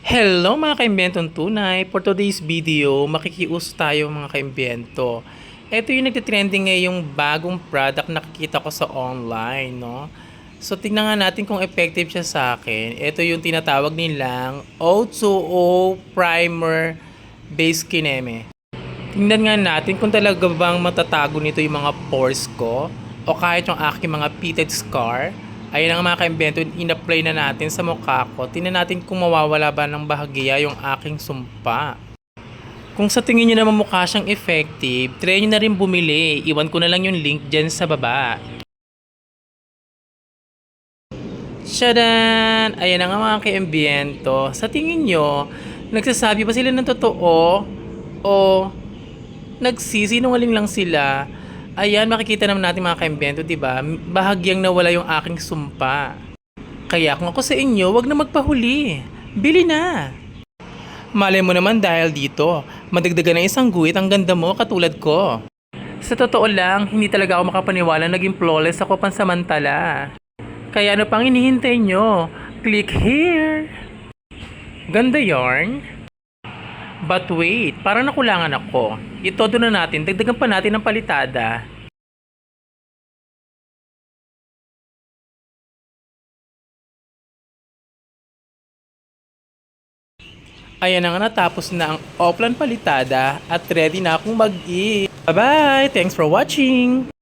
Hello mga kaimbentong tunay! For today's video, makikiuso tayo mga kaimbento. Ito yung nagtitrending ngayong bagong product na nakikita ko sa online, no? So, tingnan nga natin kung effective siya sa akin. Ito yung tinatawag nilang O2O Primer Base Kineme. Tingnan nga natin kung talaga bang matatago nito yung mga pores ko o kahit yung aking mga pitted scar. Ayun ang mga kaimbento, in-apply na natin sa mukha ko. Tingnan natin kung mawawala ba ng bahagya yung aking sumpa. Kung sa tingin nyo naman mukha siyang effective, try nyo na rin bumili. Iwan ko na lang yung link dyan sa baba. Shadan! Ayan na mga kaimbyento. Sa tingin nyo, nagsasabi ba sila ng totoo? O nagsisinungaling lang sila? Ayan, makikita naman natin mga kaimbento, di ba? Bahagyang nawala yung aking sumpa. Kaya kung ako sa inyo, wag na magpahuli. Bili na! Malay mo naman dahil dito, madagdagan na isang guhit ang ganda mo katulad ko. Sa totoo lang, hindi talaga ako makapaniwala naging flawless ako pansamantala. Kaya ano pang hinihintay nyo? Click here! Ganda yarn? But wait, parang nakulangan ako. Itodo na natin, dagdagan pa natin ng palitada. Ayan na nga natapos na ang offline palitada at ready na akong mag-eat. Bye-bye! Thanks for watching!